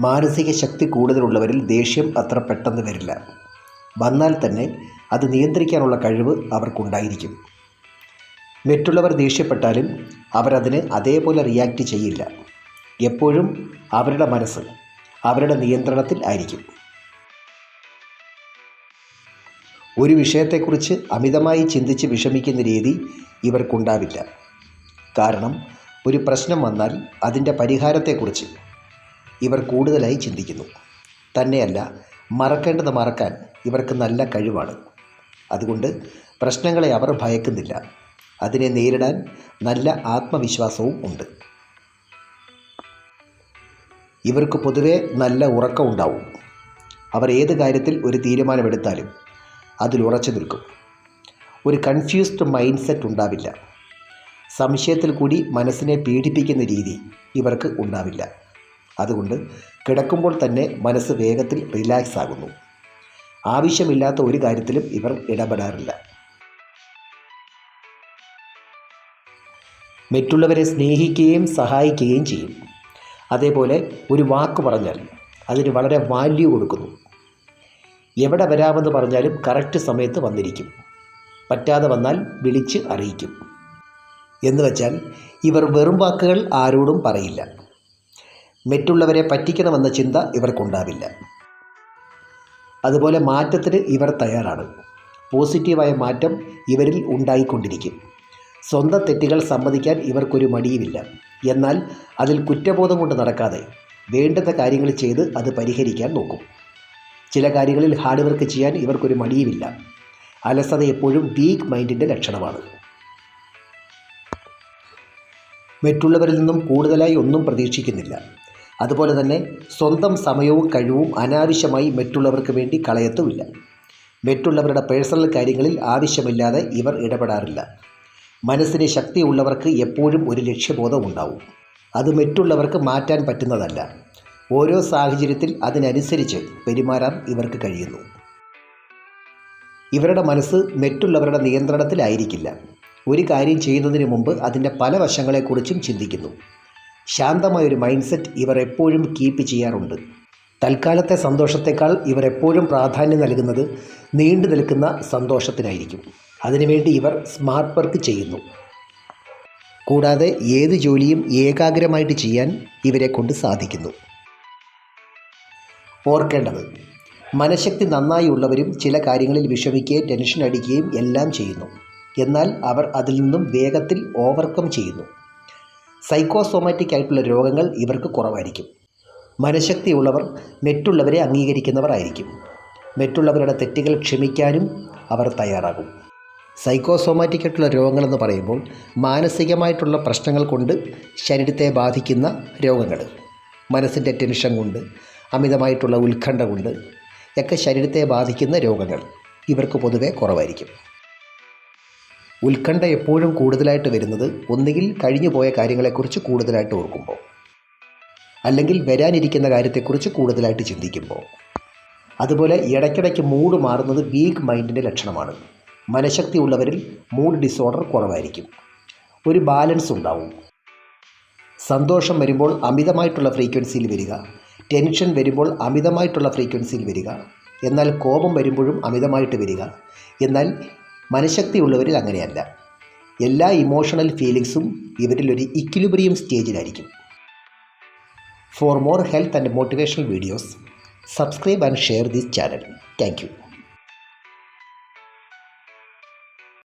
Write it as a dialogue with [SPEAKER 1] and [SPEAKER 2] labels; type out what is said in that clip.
[SPEAKER 1] മാനസിക ശക്തി കൂടുതലുള്ളവരിൽ ദേഷ്യം അത്ര പെട്ടെന്ന് വരില്ല. വന്നാൽ തന്നെ അത് നിയന്ത്രിക്കാനുള്ള കഴിവ് അവർക്കുണ്ടായിരിക്കും. മറ്റുള്ളവർ ദേഷ്യപ്പെട്ടാലും അവരതിന് അതേപോലെ റിയാക്റ്റ് ചെയ്യില്ല. എപ്പോഴും അവരുടെ മനസ്സ് അവരുടെ നിയന്ത്രണത്തിൽ ആയിരിക്കും. ഒരു വിഷയത്തെക്കുറിച്ച് അമിതമായി ചിന്തിച്ച് വിഷമിക്കുന്ന രീതി ഇവർക്കുണ്ടാവില്ല. കാരണം ഒരു പ്രശ്നം വന്നാൽ അതിന്റെ പരിഹാരത്തെക്കുറിച്ച് ഇവർ കൂടുതലായി ചിന്തിക്കുന്നു. തന്നെയല്ല മറക്കേണ്ടത് മറക്കാൻ ഇവർക്ക് നല്ല കഴിവാണ്. അതുകൊണ്ട് പ്രശ്നങ്ങളെ അവർ ഭയക്കുന്നില്ല. അതിനെ നേരിടാൻ നല്ല ആത്മവിശ്വാസവും ഉണ്ട്. ഇവർക്ക് പൊതുവെ നല്ല ഉറക്കമുണ്ടാവും അവർ ഏത് കാര്യത്തിൽ ഒരു തീരുമാനമെടുത്താലും അതിൽ ഉറച്ചു നിൽക്കും. ഒരു കൺഫ്യൂസ്ഡ് മൈൻഡ് സെറ്റ് ഉണ്ടാവില്ല. സംശയത്തിൽ കൂടി മനസ്സിനെ പീഡിപ്പിക്കുന്ന രീതി ഇവർക്ക് ഉണ്ടാവില്ല. അതുകൊണ്ട് കിടക്കുമ്പോൾ തന്നെ മനസ്സ് വേഗത്തിൽ റിലാക്സ് ആകുന്നു. ആവശ്യമില്ലാത്ത ഒരു കാര്യത്തിലും ഇവർ ഇടപെടാറില്ല. മറ്റുള്ളവരെ സ്നേഹിക്കുകയും സഹായിക്കുകയും ചെയ്യും. അതേപോലെ ഒരു വാക്ക് പറഞ്ഞാൽ അതിന് വളരെ വാല്യൂ കൊടുക്കുന്നു. എവിടെ വരാമെന്ന് പറഞ്ഞാലും കറക്റ്റ് സമയത്ത് വന്നിരിക്കും. പറ്റാതെ വന്നാൽ വിളിച്ച് അറിയിക്കും. എന്ന് വച്ചാൽ ഇവർ വെറും വാക്കുകൾ ആരോടും പറയില്ല. മറ്റുള്ളവരെ പറ്റിക്കണമെന്ന ചിന്ത ഇവർക്കുണ്ടാവില്ല. അതുപോലെ മാറ്റത്തിന് ഇവർ തയ്യാറാണ്. പോസിറ്റീവായ മാറ്റം ഇവരിൽ ഉണ്ടായിക്കൊണ്ടിരിക്കും. സ്വന്തം തെറ്റുകൾ സമ്മതിക്കാൻ ഇവർക്കൊരു മടിയുമില്ല. എന്നാൽ അതിൽ കുറ്റബോധം കൊണ്ട് നടക്കാതെ വേണ്ടുന്ന കാര്യങ്ങൾ ചെയ്ത് അത് പരിഹരിക്കാൻ നോക്കും. ചില കാര്യങ്ങളിൽ ഹാർഡ് വർക്ക് ചെയ്യാൻ ഇവർക്കൊരു മടിയുമില്ല. അലസത എപ്പോഴും വീക്ക് മൈൻഡിന്റെ ലക്ഷണമാണ്. മറ്റുള്ളവരിൽ നിന്നും കൂടുതലായി ഒന്നും പ്രതീക്ഷിക്കുന്നില്ല. അതുപോലെ തന്നെ സ്വന്തം സമയവും കഴിവും അനാവശ്യമായി മറ്റുള്ളവർക്ക് വേണ്ടി കളയത്തുമില്ല. മറ്റുള്ളവരുടെ പേഴ്സണൽ കാര്യങ്ങളിൽ ആവശ്യമില്ലാതെ ഇവർ ഇടപെടാറില്ല. മനസ്സിന് ശക്തിയുള്ളവർക്ക് എപ്പോഴും ഒരു ലക്ഷ്യബോധം ഉണ്ടാവും. അത് മറ്റുള്ളവർക്ക് മാറ്റാൻ പറ്റുന്നതല്ല. ഓരോ സാഹചര്യത്തിൽ അതിനനുസരിച്ച് പെരുമാറാൻ ഇവർക്ക് കഴിയുന്നു. ഇവരുടെ മനസ്സ് മറ്റുള്ളവരുടെ നിയന്ത്രണത്തിലായിരിക്കില്ല. ഒരു കാര്യം ചെയ്യുന്നതിന് മുമ്പ് അതിന്റെ പല വശങ്ങളെക്കുറിച്ചും ചിന്തിക്കുന്നു. ശാന്തമായൊരു മൈൻഡ് സെറ്റ് ഇവർ എപ്പോഴും കീപ്പ് ചെയ്യാറുണ്ട്. തൽക്കാലത്തെ സന്തോഷത്തേക്കാൾ ഇവർ എപ്പോഴും പ്രാധാന്യം നൽകുന്നത് നീണ്ടു നിൽക്കുന്ന സന്തോഷത്തിനായിരിക്കും. അതിനുവേണ്ടി ഇവർ സ്മാർട്ട് വർക്ക് ചെയ്യുന്നു. കൂടാതെ ഏത് ജോലിയും ഏകാഗ്രമായിട്ട് ചെയ്യാൻ ഇവരെ കൊണ്ട് സാധിക്കുന്നു. ഓർക്കേണ്ടത് മനഃശക്തി നന്നായി ഉള്ളവരും ചില കാര്യങ്ങളിൽ വിഷമിക്കുകയും ടെൻഷൻ അടിക്കുകയും എല്ലാം ചെയ്യുന്നു. എന്നാൽ അവർ അതിൽ നിന്നും വേഗത്തിൽ ഓവർകം ചെയ്യുന്നു. സൈക്കോസോമാറ്റിക് ആയിട്ടുള്ള രോഗങ്ങൾ ഇവർക്ക് കുറവായിരിക്കും. മനഃശക്തിയുള്ളവർ മറ്റുള്ളവരെ അംഗീകരിക്കുന്നവരായിരിക്കും. മറ്റുള്ളവരുടെ തെറ്റുകൾ ക്ഷമിക്കാനും അവർ തയ്യാറാകും. സൈക്കോസോമാറ്റിക് ആയിട്ടുള്ള രോഗങ്ങളെന്ന് പറയുമ്പോൾ മാനസികമായിട്ടുള്ള പ്രശ്നങ്ങൾ കൊണ്ട് ശരീരത്തെ ബാധിക്കുന്ന രോഗങ്ങൾ. മനസ്സിന്റെ ടെൻഷൻ കൊണ്ട് അമിതമായിട്ടുള്ള ഉത്കണ്ഠ കൊണ്ട് ഒക്കെ ശരീരത്തെ ബാധിക്കുന്ന രോഗങ്ങൾ ഇവർക്ക് പൊതുവേ കുറവായിരിക്കും. ഉത്കണ്ഠ എപ്പോഴും കൂടുതലായിട്ട് വരുന്നത് ഒന്നുകിൽ കഴിഞ്ഞു പോയ കാര്യങ്ങളെക്കുറിച്ച് കൂടുതലായിട്ട് ഓർക്കുമ്പോൾ അല്ലെങ്കിൽ വരാനിരിക്കുന്ന കാര്യത്തെക്കുറിച്ച് കൂടുതലായിട്ട് ചിന്തിക്കുമ്പോൾ. അതുപോലെ ഇടയ്ക്കിടയ്ക്ക് മൂഡ് മാറുന്നത് വീക്ക് മൈൻഡിന്റെ ലക്ഷണമാണ്. മനഃശക്തി ഉള്ളവരിൽ മൂഡ് ഡിസോർഡർ കുറവായിരിക്കും. ഒരു ബാലൻസ് ഉണ്ടാവും. സന്തോഷം വരുമ്പോൾ അമിതമായിട്ടുള്ള ഫ്രീക്വൻസിയിൽ വരിക ടെൻഷൻ വരുമ്പോൾ അമിതമായിട്ടുള്ള ഫ്രീക്വൻസിയിൽ വരിക എന്നാൽ കോപം വരുമ്പോഴും അമിതമായിട്ട് വരിക എന്നാൽ മനഃശക്തിയുള്ളവരിൽ അങ്ങനെയല്ല. എല്ലാ ഇമോഷണൽ ഫീലിങ്സും ഇവരിൽ ഒരു equilibrium സ്റ്റേജിലായിരിക്കും for more health and motivational videos subscribe and share this channel thank